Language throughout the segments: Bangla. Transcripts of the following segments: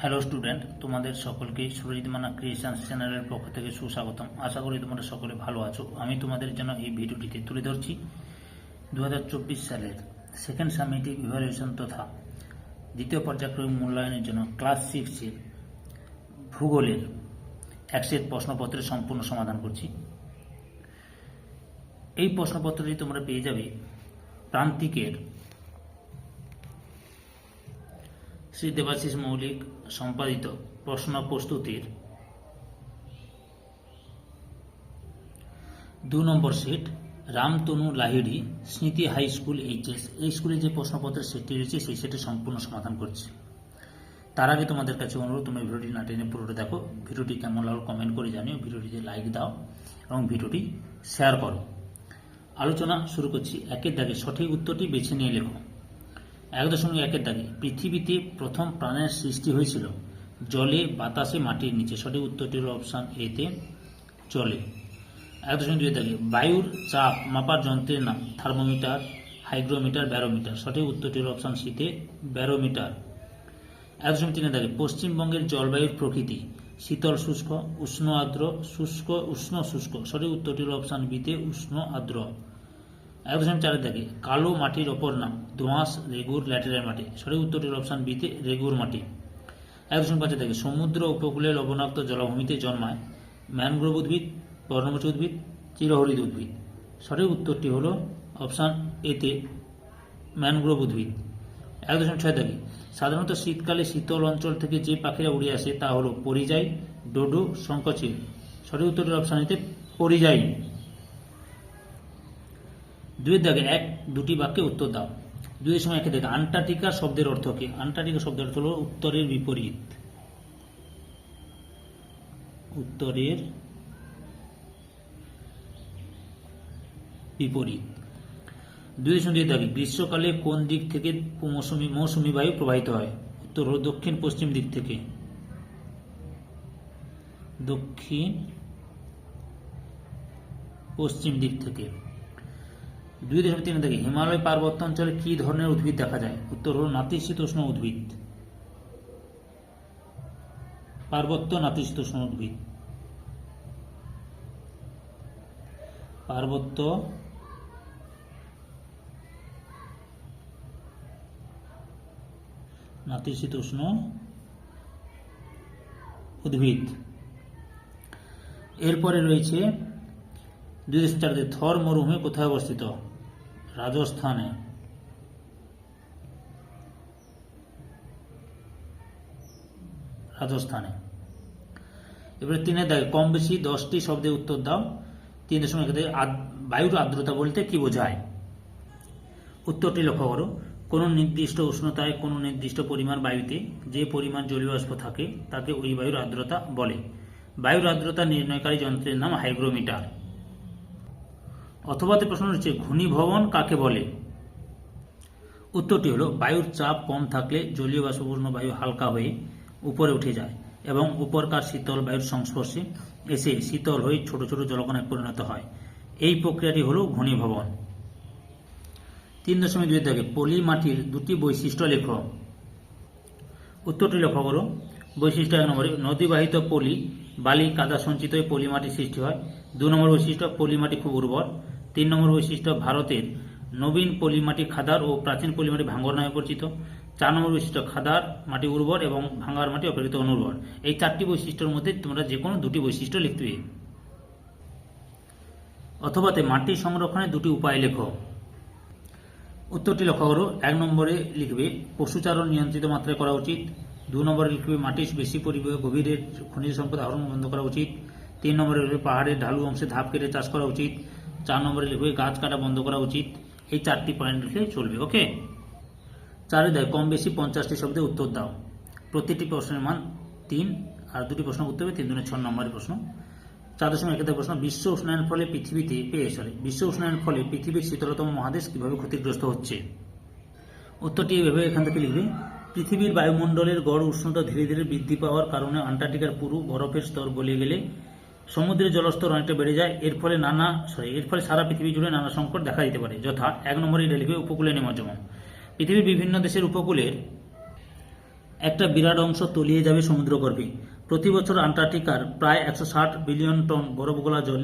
হ্যালো স্টুডেন্ট তোমাদের সকলকে সুরজিৎ মানা ক্রিয়েশনস চ্যানেলের পক্ষ থেকে সুস্বাগতম। আশা করি তোমরা সকলে ভালো আছো। আমি তোমাদের জন্য এই ভিডিওটিতে তুলে ধরছি দু হাজার চব্বিশ সালের সেকেন্ড সামিটিভ ইভ্যালুয়েশন তথা দ্বিতীয় পর্যায়ক্রমিক মূল্যায়নের জন্য ক্লাস সিক্সের ভূগোলের একশের প্রশ্নপত্রের সম্পূর্ণ সমাধান করছি। এই প্রশ্নপত্রটি তোমরা পেয়ে যাবে প্রান্তিকের শ্রী দেবাশিস মৌলিক সম্পাদিত প্রশ্ন প্রস্তুতির দু নম্বর সেট রামতনু লাহিড়ি স্মৃতি হাই স্কুল এইচএস এই স্কুলে যে প্রশ্নপত্রের সেটটি রয়েছে, সেই সেটের সম্পূর্ণ সমাধান করছে। তার আগে তোমাদের কাছে অনুরোধ, তোমরা ভিডিওটি না টেনে পুরোটা দেখো। ভিডিওটি কেমন লাগল কমেন্ট করে জানিও ভিডিওটিতে লাইক দাও এবং ভিডিওটি শেয়ার করো। আলোচনা শুরু করছি। একের দাগে সঠিক উত্তরটি বেছে নিয়ে লেখো। এক দশমিক একের দাগে পৃথিবীতে প্রথম প্রাণের সৃষ্টি হয়েছিল জলে, বাতাসে, মাটির নিচে। সঠিক উত্তরটি হল অপশান এতে জলে। এক দশমিক দুই দাগে বায়ুর চাপ মাপার যন্ত্রের নাম থার্মোমিটার, হাইগ্রোমিটার, ব্যারোমিটার। সঠিক উত্তরটি হল অপশান সিতে ব্যারোমিটার। এক দশমিক তিনের দাগে পশ্চিমবঙ্গের জলবায়ুর প্রকৃতি, শীতল শুষ্ক, উষ্ণ আর্দ্র, শুষ্ক, উষ্ণ শুষ্ক। সঠিক উত্তরটি হল অপশান বিতে উষ্ণ আর্দ্র। এক দশমিক চারের দাগে কালো মাটির অপর নাম দোঁয়াশ রেগুর ল্যাটেরাইট মাটি। সঠিক উত্তরটি হল অপশান বিতে রেগুর মাটি। দশমিক পাঁচের দাগে সমুদ্র উপকূলে লবণাক্ত জলাভূমিতে জন্মায় ম্যানগ্রোভ উদ্ভিদ পর্ণমোচী উদ্ভিদ, চিরহরিত উদ্ভিদ। সঠিক উত্তরটি হল অপশান এতে ম্যানগ্রোভ উদ্ভিদ। এক দশমিক ছয় দাগে সাধারণত শীতকালে শীতল অঞ্চল থেকে যে পাখিরা উড়ে আসে তা হলো পরিযায়ী, ডোডো শঙ্কচিল সঠিক উত্তরটি অপশান এতে পরিযায়ী। দুইয়ের দাগে এক, দুটি বাক্যে উত্তর দাও। দুইয়ের সময় একে দেখে আন্টার্কটিকা শব্দের অর্থ কি? আন্টার্কটিকা শব্দের অর্থ হল উত্তরের বিপরীত। উত্তরের বিপরীত। দুই দুই দাবি গ্রীষ্মকালে কোন দিক থেকে মৌসুমি মৌসুমি বায়ু প্রবাহিত হয়? উত্তর হল দক্ষিণ পশ্চিম দিক থেকে। দক্ষিণ পশ্চিম দিক থেকে। দুই দশমিক তিন থেকে হিমালয় পার্বত্য অঞ্চলে কি ধরনের উদ্ভিদ দেখা যায়? উত্তর হল নাতিশীতোষ্ণ উদ্ভিদ। পার্বত্য নাতিশীতোষ্ণ উদ্ভিদ। পার্বত্য নাতিশীতোষ্ণ উদ্ভিদ। এরপরে রয়েছে দুই চারতে থর মরুভূমি কোথায় অবস্থিত? রাজস্থানে। রাজস্থানে। এবারে তিনের দাগে কম বেশি দশটি শব্দে উত্তর দাও। তিন দশমিক বায়ুর আর্দ্রতা বলতে কি বোঝায়? উত্তরটি লক্ষ্য করো। কোনো নির্দিষ্ট উষ্ণতায় কোনো নির্দিষ্ট পরিমাণ বায়ুতে যে পরিমাণ জলীয় বাষ্প থাকে, তাকে ওই বায়ুর আর্দ্রতা বলে। বায়ুর আর্দ্রতা নির্ণয়কারী যন্ত্রের নাম হাইগ্রোমিটার। অথবাতে প্রশ্ন হচ্ছে ঘূর্ণিভবন কাকে বলে? উত্তরটি হলো, বায়ুর চাপ কম থাকলে জলীয় বাষ্পপূর্ণ বায়ু হালকা হয়ে উপরে উঠে যায় এবং উপরকার শীতল বায়ুর সংস্পর্শে এসে শীতল হয়ে ছোট ছোট জলকণায় পরিণত হয়। এই প্রক্রিয়াটি হলো ঘূর্ণিভবন তিন দশমিক দুই থেকে পলি মাটির দুটি বৈশিষ্ট্য লেখ। উত্তরটি লক্ষ্য করো, বৈশিষ্ট্য এক নম্বরে, নদীবাহিত পলি বালি কাদা সঞ্চিত পলি মাটির সৃষ্টি হয়। দু নম্বর বৈশিষ্ট্য, পলি মাটি খুব উর্বর। তিন নম্বর বৈশিষ্ট্য, ভারতের নবীন পলিমাটি খাদার ও প্রাচীন পলিমাটি ভাঙ্গর নামে পরিচিত। চার নম্বর বৈশিষ্ট্য, খাদার মাটি উর্বর এবং ভাঙ্গার মাটি অপেক্ষিত অনুর্বর। এই চারটি বৈশিষ্ট্যের মধ্যে তোমরা যে কোনো দুটি বৈশিষ্ট্য লিখতে অথবাতে মাটি সংরক্ষণের দুটি উপায় লেখো। উত্তরটি লক্ষ্য করো, এক নম্বরে লিখবে, পশুচারণ নিয়ন্ত্রিত মাত্রায় করা উচিত। দু নম্বরে লিখবে মাটির বেশি পরিমাণে গভীরের খনিজ সম্পদ আহরণ বন্ধ করা উচিত। তিন নম্বরে লিখবে, পাহাড়ের ঢালু অংশে ধাপ কেটে চাষ করা উচিত। চার নম্বরে লিখবে, গাছ কাটা বন্ধ করা উচিত। এই চারটি পয়েন্ট লিখলে চলবে ওকে চারে দেয় কম বেশি পঞ্চাশটি শব্দে উত্তর দাও। প্রতিটি প্রশ্নের মান তিন, আর দুটি প্রশ্ন করতে হবে, তিন দুনে ছ নম্বরের প্রশ্ন। চার দশমিক একাধিক প্রশ্ন, বিশ্ব উষ্ণায়ন ফলে পৃথিবীতে, পেয়ে সরি বিশ্ব উষ্ণায়ন ফলে পৃথিবীর শীতলতম মহাদেশ কীভাবে ক্ষতিগ্রস্ত হচ্ছে? উত্তরটি এভাবে এখান থেকে লিখবে, পৃথিবীর বায়ুমণ্ডলের গড় উষ্ণতা ধীরে ধীরে বৃদ্ধি পাওয়ার কারণে আন্টার্কটিকার পুরু বরফের স্তর গলিয়ে গেলে সমুদ্রের জলস্তর অনেকটা বেড়ে যায়, এর ফলে নানা সরি এর ফলে সারা পৃথিবী জুড়ে নানা সংকট দেখা দিতে পারে। যথা এক নম্বরে এটা লিখবে উপকূলে নিমজ্জনম। পৃথিবীর বিভিন্ন দেশের উপকূলের একটা বিরাট অংশ তলিয়ে যাবে সমুদ্রগর্ভে। প্রতি বছর আন্টার্কটিকার প্রায় একশো ষাট বিলিয়ন টন বরফ গলা জল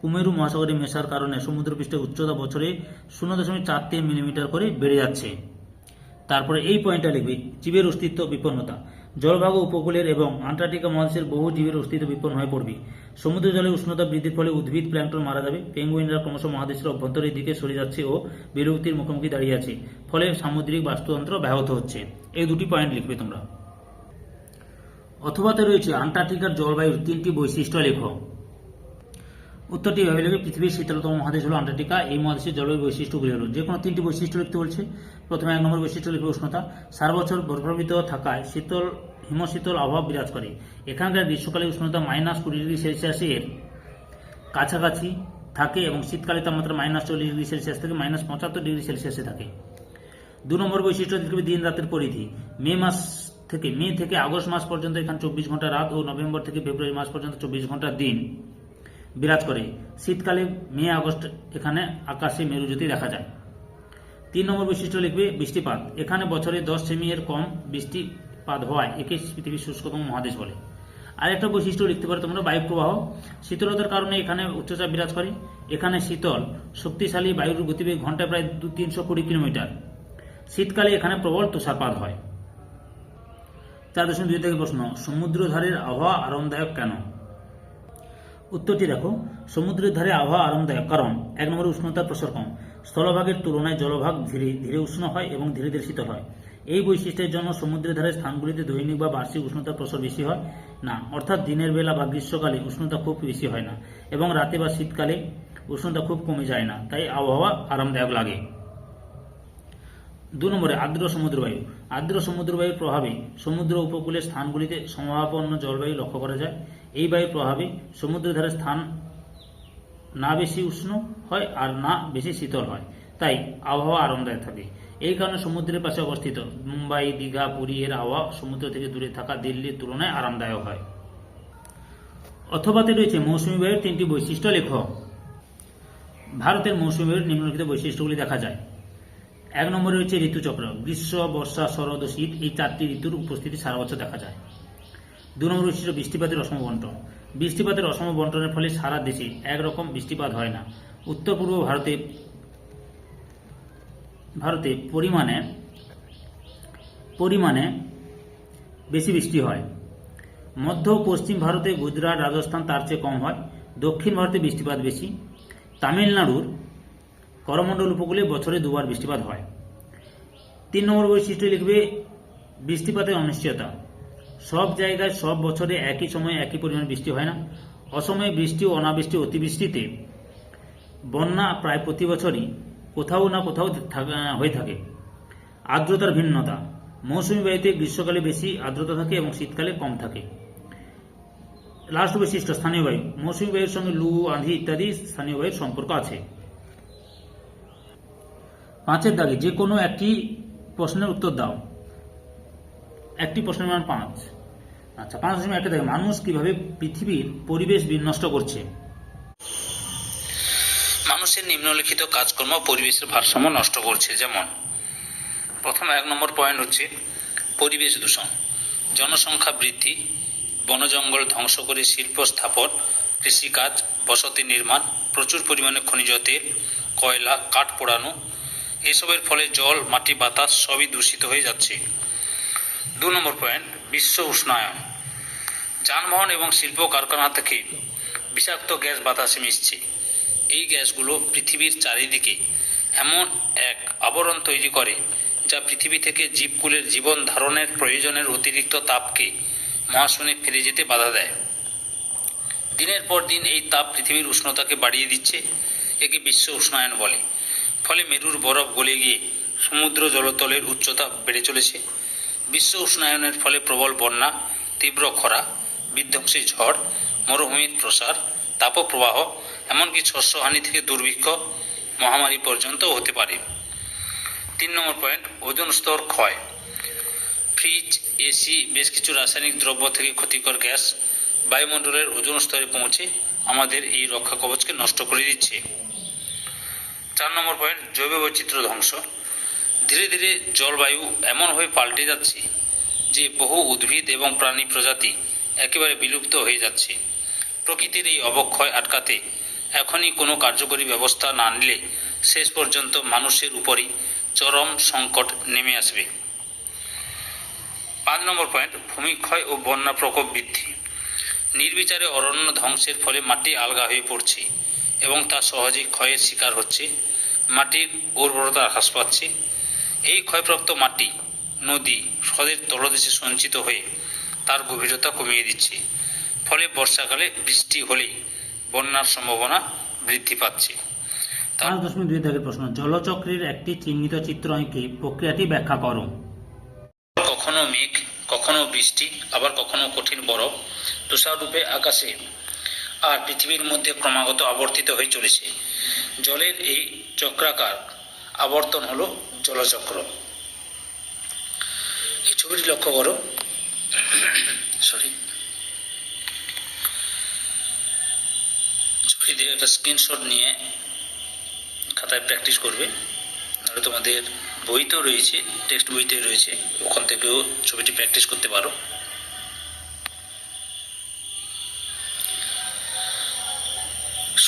কুমেরু মহাসাগরে মেশার কারণে সমুদ্রপৃষ্ঠের উচ্চতা বছরে শূন্য দশমিক চার তিন মিলিমিটার করে বেড়ে যাচ্ছে। তারপরে এই পয়েন্টটা লিখবি, জীবের অস্তিত্ব বিপন্নতা। জলভাগ উপকূলের এবং আন্টার্কটিকা মহাদেশের বহু জীবের অস্তিত্ব বিপন্ন হয়ে পড়বে। সমুদ্র জলে উষ্ণতা বৃদ্ধির ফলে উদ্ভিদ প্ল্যাঙ্কটন মারা যাবে। পেঙ্গুইনরা ক্রমশ মহাদেশের অভ্যন্তরের দিকে সরে যাচ্ছে ও বিলুপ্তির মুখোমুখি দাঁড়িয়ে আছে। ফলে সামুদ্রিক বাস্তুতন্ত্র ব্যাহত হচ্ছে। এই দুটি পয়েন্ট লিখবে তোমরা। অথবাতে রয়েছে আন্টার্কটিকার জলবায়ুর তিনটি বৈশিষ্ট্য লেখো। উত্তরটি এভাবে লিখবে পৃথিবীর শীতলতম মহাদেশ হলো আন্টার্কটিকা। এই মহাদেশের জলবায়ু বৈশিষ্ট্যগুলি হলো যে কোনো তিনটি বৈশিষ্ট্য লিখতে বলছে। প্রথমে এক নম্বর বৈশিষ্ট্য লিখবে উষ্ণতা। সারা বছর বরফাবৃত থাকায় শীতল, হিমশীতল আবহাওয়া বিরাজ করে। এখানকার গ্রীষ্মকালে উষ্ণতা মাইনাস কুড়ি ডিগ্রি সেলসিয়াসের কাছাকাছি থাকে এবং শীতকালে তাপমাত্রা মাইনাস চল্লিশ ডিগ্রি সেলসিয়াস থেকে মাইনাস পঁচাত্তর ডিগ্রি সেলসিয়াসে থাকে। দু নম্বর বৈশিষ্ট্য লিখবে দিন রাতের পরিধি। মে মাস থেকে, মে থেকে আগস্ট মাস পর্যন্ত এখানে চব্বিশ ঘণ্টা রাত ও নভেম্বর থেকে ফেব্রুয়ারি মাস পর্যন্ত চব্বিশ ঘণ্টা দিন। বিরাজ করে। শীতকালে মে, আগস্ট এখানে আকাশে মেরুজ্যোতি দেখা যায়। তিন নম্বর বৈশিষ্ট্য লিখবে বৃষ্টিপাত। এখানে বছরে দশ সেমি এর কম বৃষ্টিপাত হওয়ায় একে পৃথিবীর শুষ্কতম মহাদেশ বলে। আরেকটা বৈশিষ্ট্য লিখতে পারো তোমরা বায়ু প্রবাহ শীতলতার কারণে এখানে উচ্চচাপ বিরাজ করে। এখানে শীতল, শক্তিশালী বায়ুর গতিবেগ ঘন্টায় প্রায় দু, তিনশো কুড়ি কিলোমিটার। শীতকালে এখানে প্রবল তুষারপাত হয়। চার দশমিক দুই থেকে প্রশ্ন সমুদ্র ধারের আবহাওয়া আরামদায়ক কেন? উত্তরটি দেখো। সমুদ্রের ধারে আবহাওয়া আরামদায়ক, কারণ এক নম্বরে উষ্ণতার প্রসার কম। স্থলভাগের তুলনায় জলভাগ ধীরে ধীরে উষ্ণ হয় এবং ধীরে ধীরে শীতল হয়। এই বৈশিষ্ট্যের জন্য সমুদ্রের ধারে স্থানগুলিতে দৈনিক বা বার্ষিক উষ্ণতার প্রসার বেশি হয়? না, অর্থাৎ দিনের বেলা বা গ্রীষ্মকালে উষ্ণতা খুব বেশি হয় না এবং রাতে বা শীতকালে উষ্ণতা খুব কমে যায় না, তাই আবহাওয়া আরামদায়ক লাগে। দু নম্বরে আর্দ্র সমুদ্রবায়ু আর্দ্র সমুদ্রবায়ুর প্রভাবে সমুদ্র উপকূলের স্থানগুলিতে সমভাবাপন্ন জলবায়ু লক্ষ্য করা যায়। এই বায়ুর প্রভাবে সমুদ্রের ধারে স্থান না বেশি উষ্ণ হয় আর না বেশি শীতল হয়। তাই আবহাওয়া আরামদায়ক থাকে। এই কারণে সমুদ্রের পাশে অবস্থিত মুম্বাই, দীঘা, পুরী এর আবহাওয়া সমুদ্র থেকে দূরে থাকা দিল্লির তুলনায় আরামদায়ক হয়। অথবাতে রয়েছে মৌসুমী বায়ুর তিনটি বৈশিষ্ট্য। লেখ ভারতের মৌসুমী বায়ুর নিম্নলিখিত বৈশিষ্ট্যগুলি দেখা যায়। এক নম্বরে রয়েছে ঋতুচক্র, গ্রীষ্ম, বর্ষা, শরৎ শীত, এই চারটি ঋতুর উপস্থিতি সারা বছর দেখা যায়। দু নম্বর বৈশিষ্ট্য বৃষ্টিপাতের অসম বন্টন, বৃষ্টিপাতের অসম বন্টনের ফলে সারা দেশে একরকম বৃষ্টিপাত হয় না। উত্তর পূর্ব ভারতে ভারতে পরিমাণে পরিমাণে বেশি বৃষ্টি হয়। মধ্য পশ্চিম ভারতে, গুজরাট, রাজস্থান তার চেয়ে কম হয়। দক্ষিণ ভারতে বৃষ্টিপাত বেশি। তামিলনাড়ুর করমণ্ডল উপকূলে বছরে দুবার বৃষ্টিপাত হয়। তিন নম্বর বৈশিষ্ট্য লিখবে, বৃষ্টিপাতের অনিশ্চয়তা। সব জায়গায় সব বছরে একই সময়ে একই পরিমাণ বৃষ্টি হয় না। অসময়ে বৃষ্টি ও অনাবৃষ্টি অতিবৃষ্টিতে বন্যা প্রায় প্রতি বছরই কোথাও না কোথাও হয়ে থাকে। আর্দ্রতার ভিন্নতা। মৌসুমী বায়ুতে গ্রীষ্মকালে বেশি আর্দ্রতা থাকে এবং শীতকালে কম থাকে। লাস্ট বৈশিষ্ট্য, স্থানীয় বায়ু। মৌসুমী বায়ুর সঙ্গে লু, আঁধি ইত্যাদি স্থানীয় বায়ুর সম্পর্ক আছে। পাঁচের দাগে যে কোনো একটি প্রশ্নের উত্তর দাও। একটি প্রশ্নের মান পাঁচ। আচ্ছা পাঁচ দশমিক একটা দেখে মানুষ কীভাবে পৃথিবীর পরিবেশ বিনষ্ট করছে? মানুষের নিম্নলিখিত কাজকর্ম পরিবেশের ভারসাম্য নষ্ট করছে, যেমন প্রথম এক নম্বর পয়েন্ট হচ্ছে পরিবেশ দূষণ। জনসংখ্যা বৃদ্ধি, বনজঙ্গল ধ্বংস করে শিল্প স্থাপন, কৃষিকাজ, বসতি নির্মাণ, প্রচুর পরিমাণে খনিজ তেল, কয়লা, কাঠ পোড়ানো এসবের ফলে জল, মাটি, বাতাস সবই দূষিত হয়ে যাচ্ছে। দু নম্বর পয়েন্ট, বিশ্ব উষ্ণায়ন। যানবাহন এবং শিল্প কারখানা থেকে বিষাক্ত গ্যাস বাতাসে মিশছে। এই গ্যাসগুলো পৃথিবীর চারিদিকে এমন এক আবরণ তৈরি করে, যা পৃথিবী থেকে জীবকুলের জীবন ধারণের প্রয়োজনের অতিরিক্ত তাপকে মহাশূন্যে ফিরে যেতে বাধা দেয়। দিনের পর দিন এই তাপ পৃথিবীর উষ্ণতাকে বাড়িয়ে দিচ্ছে, একে বিশ্ব উষ্ণায়ন বলে। ফলে মেরুর বরফ গলে গিয়ে সমুদ্র জলতলের উচ্চতা বেড়ে চলেছে। বিশ্ব উষ্ণায়নের ফলে প্রবল বন্যা, তীব্র খরা, বিধ্বংসী ঝড়, মরুভূমির প্রসার, তাপপ্রবাহ, এমনকি শস্যহানি থেকে দুর্ভিক্ষ মহামারী পর্যন্ত হতে পারে। তিন নম্বর পয়েন্ট, ওজন স্তর ক্ষয়। ফ্রিজ, এসি, বেশ কিছু রাসায়নিক দ্রব্য থেকে ক্ষতিকর গ্যাস বায়ুমণ্ডলের ওজন স্তরে পৌঁছে আমাদের এই রক্ষা কবচকে নষ্ট করে দিচ্ছে। চার নম্বর পয়েন্ট জৈব বৈচিত্র্য ধ্বংস। ধীরে ধীরে জলবায়ু এমনভাবে পাল্টে যাচ্ছে যে বহু উদ্ভিদ এবং প্রাণী প্রজাতি একেবারে বিলুপ্ত হয়ে যাচ্ছে। প্রকৃতির এই অবক্ষয় আটকাতে এখনই কোনো কার্যকরী ব্যবস্থা না নিলে শেষ পর্যন্ত মানুষের উপরই চরম সংকট নেমে আসবে। পাঁচ নম্বর পয়েন্ট ভূমিক্ষয় ও বন্যা প্রকোপ বৃদ্ধি। নির্বিচারে অরণ্য ধ্বংসের ফলে মাটি আলগা হয়ে পড়ছে। এবং তা সহজেই ক্ষয়ের শিকার হচ্ছে। মাটির উর্বরতা হ্রাস পাচ্ছে। এই ক্ষয়প্রাপ্ত মাটি নদী হ্রদের তলদেশে সঞ্চিত হয়ে তার গভীরতা কমিয়ে দিচ্ছে। ফলে বর্ষাকালে বৃষ্টি হলেই বন্যার সম্ভাবনা বৃদ্ধি পাচ্ছে। পাঁচ দশমিক দুই দাগের প্রশ্ন। জলচক্রের একটি চিহ্নিত চিত্র এঁকে প্রক্রিয়াটি ব্যাখ্যা করো। কখনো মেঘ কখনো বৃষ্টি আবার কখনো কঠিন বরফ। তুষাররূপে আকাশে আর পৃথিবীর মধ্যে ক্রমাগত আবর্তিত হয়ে চলেছে। জলের এই চক্রাকার আবর্তন হলো জলচক্র। এই ছবিটি লক্ষ্য করো। সরি ছবিটি দিয়ে একটা স্ক্রিনশট নিয়ে খাতায় প্র্যাকটিস করবে। নাহলে তোমাদের বইতেও রয়েছে টেক্সট বইতে রয়েছে। ওখান থেকেও ছবিটি প্র্যাকটিস করতে পারো।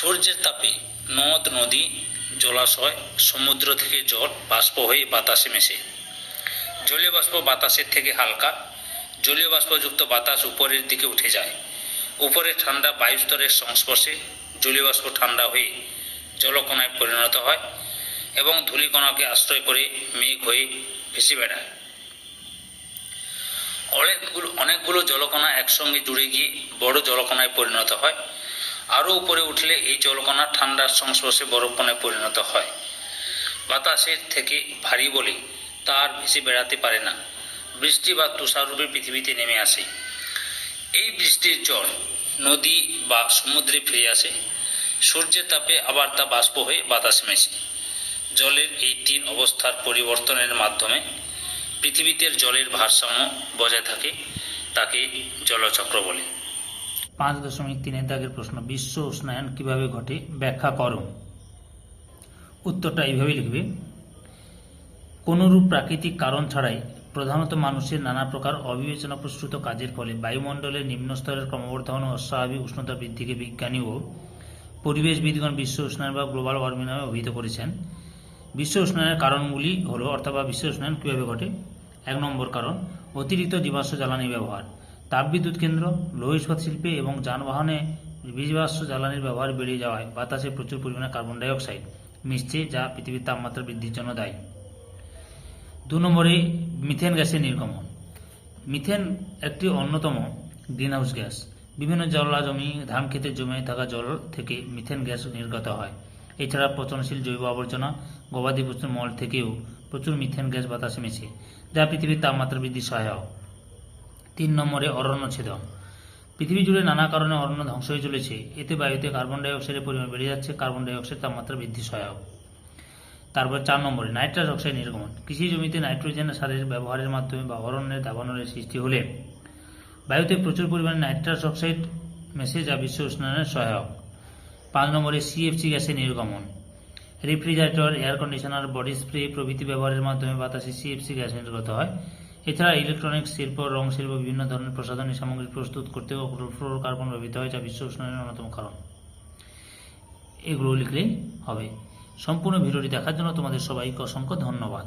সূর্যের তাপে নদ, নদী, জলাশয়, সমুদ্র থেকে জল বাষ্প হয়ে বাতাসে মেশে। জলীয় বাষ্প বাতাসের থেকে হালকা। জলীয় বাষ্পযুক্ত বাতাস উপরের দিকে উঠে যায়। উপরে ঠান্ডা বায়ুস্তরের সংস্পর্শে জলীয় বাষ্প ঠান্ডা হয়ে জলকণায় পরিণত হয় এবং ধূলিকণাকে আশ্রয় করে মেঘ হয়ে ভেসে বেড়ায়। অনেকগুলো অনেকগুলো জলকণা একসঙ্গে জুড়ে গিয়ে বড় জলকণায় পরিণত হয়। আরও উপরে উঠলে এই জলকণা ঠান্ডার সংস্পর্শে বরফকণায় পরিণত হয়। বাতাসের থেকে ভারী বলে তার ভেসে বেড়াতে পারে না। বৃষ্টি বা তুষাররূপে পৃথিবীতে নেমে আসে। এই বৃষ্টির জল নদী বা সমুদ্রে ফিরে আসে। সূর্যের তাপে আবার তা বাষ্প হয়ে বাতাসে মেশে। জলের এই তিন অবস্থার পরিবর্তনের মাধ্যমে পৃথিবীতে জলের ভারসাম্য বজায় থাকে, তাকে জলচক্র বলে। পাঁচ দশমিক তিনের দাগের প্রশ্ন, বিশ্ব উষ্ণায়ন কীভাবে ঘটে, ব্যাখ্যা করো। উত্তরটা এইভাবে লিখবে, কোনরূপ প্রাকৃতিক কারণ ছাড়াই প্রধানত মানুষের নানা প্রকার অবিবেচনা প্রসূত কাজের ফলে বায়ুমণ্ডলের নিম্ন স্তরের ক্রমবর্ধমান অস্বাভাবিক উষ্ণতা বৃদ্ধিকে বিজ্ঞানী ও পরিবেশবিদগণ বিশ্ব উষ্ণায়ন বা গ্লোবাল ওয়ার্মিং নামে অভিহিত করেছেন। বিশ্ব উষ্ণায়নের কারণগুলি হলো অর্থাৎ বা বিশ্ব উষ্ণায়ন কীভাবে ঘটে? এক নম্বর কারণ, অতিরিক্ত জীবাশ্ম জ্বালানি ব্যবহার। তাপবিদ্যুৎ কেন্দ্র লৌহ ইস্পাত শিল্পে এবং যানবাহনে জীবাশ্ম জ্বালানির ব্যবহার বেড়ে যাওয়ায় বাতাসে প্রচুর পরিমাণে কার্বন ডাই অক্সাইড মিশছে, যা পৃথিবীর তাপমাত্রা বৃদ্ধির জন্য দায়ী। দু নম্বরে মিথেন গ্যাসের নির্গমন। মিথেন একটি অন্যতম গ্রিনহাউস গ্যাস। বিভিন্ন জলা জমি ধান ক্ষেতের জমে থাকা জল থেকে মিথেন গ্যাস নির্গত হয়। এছাড়া পচনশীল জৈব আবর্জনা গবাদি পশুর মল থেকেও প্রচুর মিথেন গ্যাস বাতাসে মেশে, যা পৃথিবীর তাপমাত্রা বৃদ্ধি সহায়ক। তিন নম্বরে অরণ্য ছেদন পৃথিবী জুড়ে নানা কারণে অরণ্য ধ্বংস হয়ে চলেছে। এতে বায়ুতে কার্বন ডাই অক্সাইডের পরিমাণ বেড়ে যাচ্ছে। কার্বন ডাই অক্সাইড তাপমাত্রা বৃদ্ধি সহায়ক। তারপর চার নম্বরে নাইট্রাস অক্সাইড নির্গমন। কৃষি জমিতে নাইট্রোজেন সারের ব্যবহারের মাধ্যমে বা অরণ্যের দাবানলের সৃষ্টি হলে বায়ুতে প্রচুর পরিমাণে নাইট্রাস অক্সাইড মেশে যা বিশ্ব উষ্ণায়নের সহায়ক। পাঁচ নম্বরে সিএফসি গ্যাসের নির্গমন। Refrigerator air conditioner body spray প্রভৃতি ব্যবহারের মাধ্যমে বাতাসে সিএফসি গ্যাস নির্গত হয়। এছাড়া ইলেকট্রনিক্স শিল্প, রং শিল্প, বিভিন্ন ধরনের প্রসাধনী সামগ্রী প্রস্তুত করতেও ফ্লোরোকার্বন ব্যবহৃত হয়, যা বিশ্ব উষ্ণায়নের অন্যতম কারণ। এগুলো লিখলেই হবে। সম্পূর্ণ ভিডিওটি দেখার জন্য তোমাদের সবাইকে অসংখ্য ধন্যবাদ।